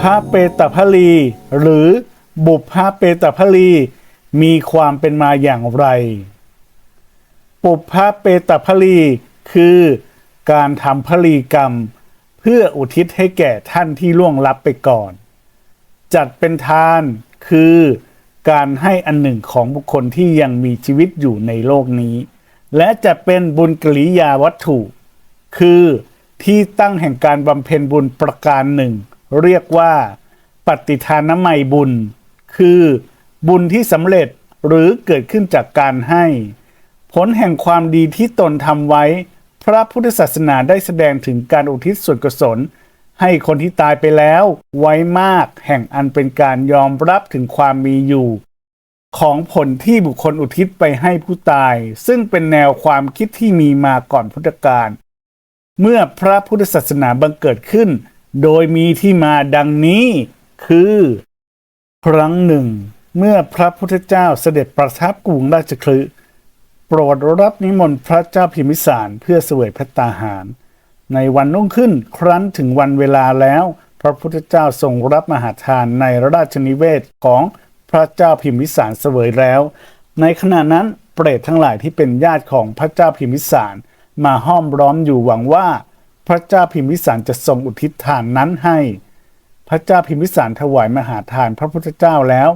พะเปตพลี หรือบุพเปตพลี มีความเป็นมาอย่างไร ปุพเปตพลี คือการทำพลีกรรม เพื่ออุทิศให้แก่ท่านที่ล่วงลับไปก่อน จัดเป็นทานคือการให้อันหนึ่งของบุคคลที่ยังมีชีวิตอยู่ในโลกนี้ และจะเป็นบุญกริยาวัตถุ คือที่ตั้งแห่งการบำเพ็ญบุญประการหนึ่ง เรียกว่าปฏิทานไมยบุญ คือบุญที่สำเร็จหรือเกิดขึ้นจากการให้ ผลแห่งความดีที่ตนทำไว้ พระพุทธศาสนาได้แสดงถึงการอุทิศส่วนกุศล ให้คนที่ตายไปแล้วไว้มากแห่งอันเป็นการยอมรับถึงความมีอยู่ ของผลที่บุคคลอุทิศไปให้ผู้ตาย ซึ่งเป็นแนวความคิดที่มีมาก่อนพุทธกาลเมื่อพระพุทธศาสนาบังเกิดขึ้น โดยมีที่มาดังนี้คือ ครั้งหนึ่ง เมื่อพระพุทธเจ้าเสด็จประทับกรุงราชคฤห์โปรดรับนิมนต์พระเจ้าพิมิสารเพื่อเสวยพระตาหาร ในวันรุ่งขึ้นครั้นถึงวันเวลาแล้ว พระพุทธเจ้าทรงรับมหาทานในราชนิเวศของพระเจ้าพิมพิสารเสวยแล้ว ในขณะนั้นเปรตทั้งหลายที่เป็นญาติของพระเจ้าพิมพิสารมาห้อมร้อมอยู่หวังว่า พระเจ้าพิมพิสารจะทรงอุทิศทานนั้นให้ พระเจ้าพิมพิสารถวายมหาทานพระพุทธเจ้าแล้ว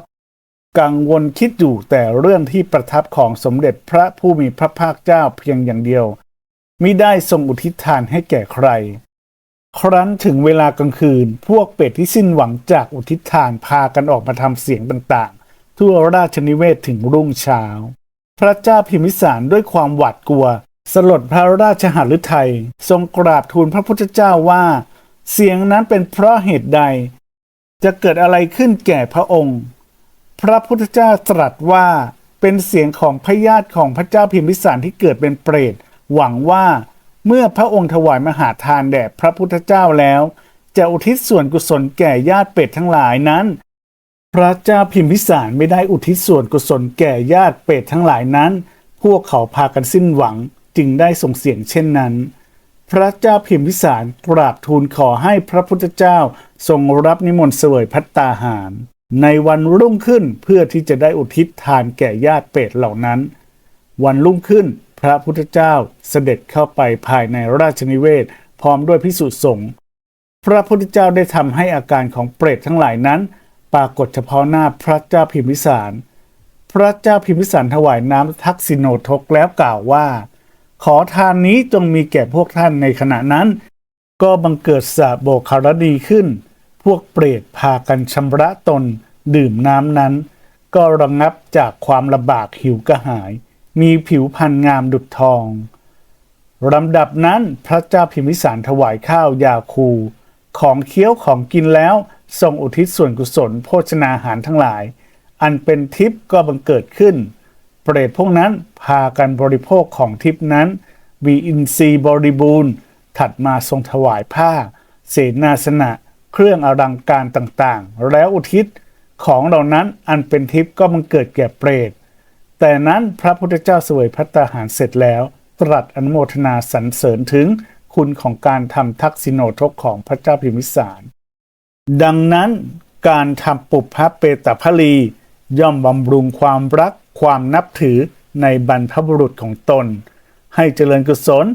กังวลคิดอยู่แต่เรื่องที่ประทับของสมเด็จพระผู้มีพระภาคเจ้าเพียงอย่างเดียวมิได้ทรงอุทิศทานให้แก่ใคร ครั้นถึงเวลากลางคืน พวกเป็ดที่สิ้นหวังจากอุทิศทานพากันออกมาทำเสียงต่างๆ ทั่วราชนิเวศถึงรุ่งเช้า พระเจ้าพิมพิสารด้วยความหวาดกลัว สลดพระราชหฤทัยทรงกราบทูลพระพุทธเจ้าว่า เสียงนั้นเป็นเพราะเหตุใด จะเกิดอะไรขึ้นแก่พระองค์ พระพุทธเจ้าตรัสว่าเป็นเสียงของพญาติของพระเจ้าพิมพิสารที่เกิดเป็นเปรต หวังว่าเมื่อพระองค์ถวายมหาทานแด่พระพุทธเจ้าแล้ว จะอุทิศส่วนกุศลแก่ญาติเป็ดทั้งหลายนั้น พระเจ้าพิมพิสารไม่ได้อุทิศส่วนกุศลแก่ญาติเป็ดทั้งหลายนั้น พวกเขาพากันสิ้นหวัง จึงได้ส่งเสียงเช่นนั้น พระเจ้าพิมพิสารกราบทูลขอให้พระพุทธเจ้าทรงรับนิมนต์เสวยพัตตาหาร ในวันรุ่งขึ้นเพื่อที่จะได้อุทิศทานแก่ญาติเป็ดเหล่านั้น วันรุ่งขึ้นพระพุทธเจ้าเสด็จเข้าไปภายในราชนิเวศ พร้อมด้วยพิสุสงฆ์พระพุทธเจ้าได้ทำให้อาการของเปรตทั้งหลายนั้น ปรากฏเฉพาะหน้าพระเจ้าพิมพิสารพระเจ้าพิมพิสารถวายน้ำทักษิโนทกแล้วกล่าวว่า ขอทานนี้จงมีแก่พวกท่านในขณะนั้น ก็บังเกิดสาโบคารดีขึ้น พวกเปรตพากันชำระตนดื่มน้ำนั้น ก็ระงับจากความลำบากหิวกระหาย มีผิวพรรณงามดุจทองลำดับนั้นพระเจ้าพิมพิสารถวายข้าวยาคู ของเคี้ยวของกินแล้วทรงอุทิศส่วนกุศลโภชนาหารทั้งหลาย อันเป็นทิพย์ก็บังเกิดขึ้น เปรตพวกนั้น พากันบริโภคของทิพนั้นมีอินทรีย์บริบูรณ์ ถัดมาทรงถวายผ้า เสนาสนะ เครื่องอลังการต่างๆ แล้วอุทิศของเหล่านั้นอันเป็นทิพก็บังเกิดแก่เปรต แต่นั้นพระพุทธเจ้าเสวยพัตตาหารเสร็จแล้ว ตรัสอนุโมทนาสรรเสริญถึงคุณของการทำทักษิโนทกของพระเจ้าพิมพิสาร ดังนั้นการทำปุพพเปตพลีย่อมบำรุงความรักความนับถือ ในบรรพบุรุษของตน ให้เจริญกุศล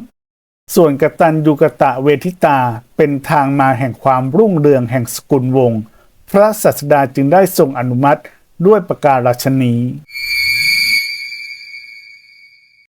ส่วนกตัญญูกตะเวทิตาเป็นทางมาแห่งความรุ่งเรืองแห่งสกุลวงศ์พระศาสดาจึงได้ทรงอนุมัติด้วยประการราชนี